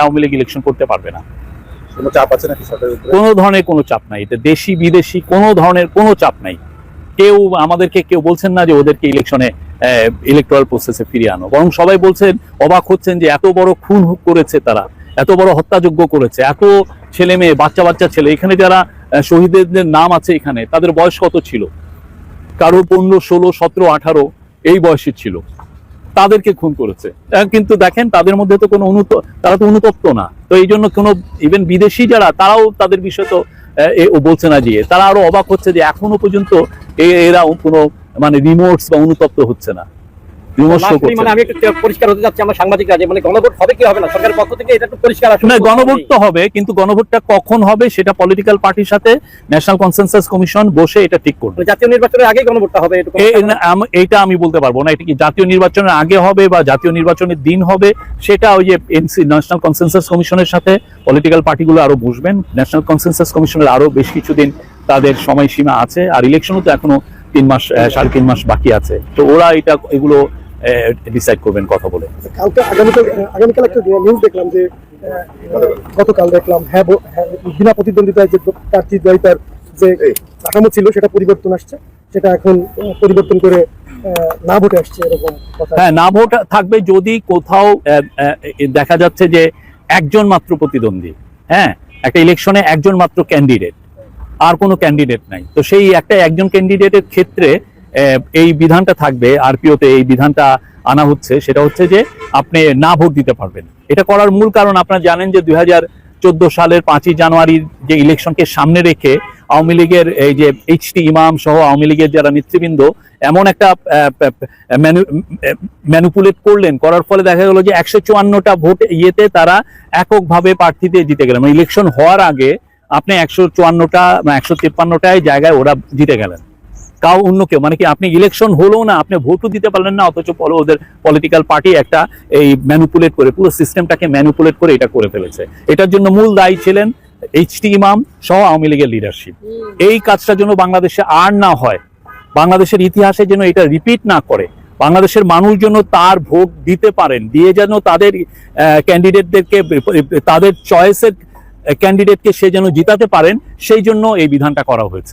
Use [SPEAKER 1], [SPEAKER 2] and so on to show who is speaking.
[SPEAKER 1] Awami League election করতে পারবে না।
[SPEAKER 2] কোনো চাপ আছে নাকি
[SPEAKER 1] কোনো ধরনের কোনো চাপ নাই। এটা দেশি বিদেশি কোনো ধরনের কোনো চাপ নাই। কেউ আমাদেরকে কেউ বলছেন না যে ওদেরকে ইলেকশনে ইলেকট্রাল প্রসেসে ফিরিয়ে আনো। বরং সবাই বলছেন অবাক হচ্ছেন যে এত বড় খুন করেছে তারা এত বড় হত্যাযোগ্য করেছে এত ছেলে মেয়ে বাচ্চা বাচ্চা ছেলে। এখানে যারা শহীদদের নাম আছে এখানে তাদের বয়স কত ছিল? কারও পনেরো ষোলো সতেরো আঠারো এই বয়সের ছিল। তাদেরকে খুন করেছে। কিন্তু দেখেন, তাদের মধ্যে তো কোনো অনুত, তারা তো অনুতপ্ত না। তো এই জন্য কোনো ইভেন বিদেশি যারা, তারাও তাদের বিষয়ে তো বলছে না যে, তারা আরও অবাক হচ্ছে যে এখনও পর্যন্ত এরা কোনো মানে রিমোটস বা অনুতপ্ত হচ্ছে না। করছে
[SPEAKER 3] মানে
[SPEAKER 1] না।
[SPEAKER 3] আমি একটু পরিষ্কার হতে যাচ্ছি আমার সাংবাদিকরা যে মানে গণভোট হবে কি হবে না? সরকারের পক্ষ থেকে এটা একটু পরিষ্কার আসলে
[SPEAKER 1] না গণভোট তো হবে কিন্তু গণভোটটা কখন হবে সেটা পলিটিক্যাল পার্টির সাথে ন্যাশনাল কনসেনসাস কমিশন বসে এটা ঠিক করবে।
[SPEAKER 3] মানে জাতীয় নির্বাচনের আগে গণভোটটা হবে এটুকু
[SPEAKER 1] এ- না, আম- বলতে পারব না এটা কি জাতীয় নির্বাচনের আগে হবে বা জাতীয় নির্বাচনের দিন হবে সেটা ওই যে এনসি ন্যাশনাল কনসেনসাস কমিশনের সাথে পলিটিক্যাল পার্টিগুলো আরও বসবেন। ন্যাশনাল কনসেনসাস কমিশনের আরও বেশ কিছুদিন তাদের সময়সীমা আছে আর ইলেকশনও তো এখনও তিন মাস সাড়ে তিন মাস বাকি আছে। তো ওরা এটা এগুলো ডিসাইড করবেন কথা বলে।
[SPEAKER 4] কালকে আগামীকাল আগামীকাল একটা নিউজ দেখলাম যে গতকাল দেখলাম হ্যাঁ হ্যাঁ, বিনা প্রতিদ্বন্দ্বিতায় যে প্রার্থী দ্বৈতার যে কাঠামো ছিল সেটা পরিবর্তন আসছে। সেটা এখন পরিবর্তন করে আহ, না ভোটে আসছে এরকম কথা।
[SPEAKER 1] হ্যাঁ না ভোট থাকবে যদি কোথাও দেখা যাচ্ছে যে একজন মাত্র প্রতিদ্বন্দ্বী হ্যাঁ একটা ইলেকশনে একজন মাত্র ক্যান্ডিডেট আর কোনো ক্যান্ডিডেট নাই। তো সেই একটা একজন ক্যান্ডিডেটের ক্ষেত্রে এই বিধানটা থাকবে, আরপিওতে এই বিধানটা আনা হচ্ছে, সেটা হচ্ছে যে আপনি না ভোট দিতে পারবেন। এটা করার মূল কারণ আপনারা জানেন যে দুই চোদ্দ সালের পাঁচই জানুয়ারির যে ইলেকশনকে সামনে রেখে আওয়ামী লীগের এই যে এইচটি ইমাম সহ আওয়ামী লীগের যারা নেতৃবৃন্দ, এমন একটা ম্যানুপুলেট করলেন, করার ফলে দেখা গেল যে একশো চুয়ান্নটা ভোট ইয়েতে তারা এককভাবে প্রার্থীতে জিতে গেলেন। মানে ইলেকশন হওয়ার আগে আপনি একশো চুয়ান্নটা একশো তিপ্পান্নটায় জায়গায় ওরা জিতে গেলেন। কাউ অন্য কেউ মানে কি আপনি ইলেকশন হলো না আপনি ভোটও দিতে পারলেন না অথচ ওদের পলিটিক্যাল পার্টি একটা এই ম্যানুপুলেট করে পুরো সিস্টেমটাকে ম্যানুপুলেট করে এটা করে ফেলেছে। এটার জন্য মূল দায়ী ছিলেন এইচটি ইমাম সহ আওয়ামী লীগের লিডারশিপ এই কাজটার জন্য বাংলাদেশে আর না হয় বাংলাদেশের ইতিহাসে যেন এটা রিপিট না করে বাংলাদেশের মানুষ যেন তার ভোট দিতে পারেন দিয়ে যেন তাদের ক্যান্ডিডেটদেরকে তাদের চয়েসের ক্যান্ডিডেটকে সে যেন জিতাতে পারেন সেই জন্য এই বিধানটা করা হয়েছে।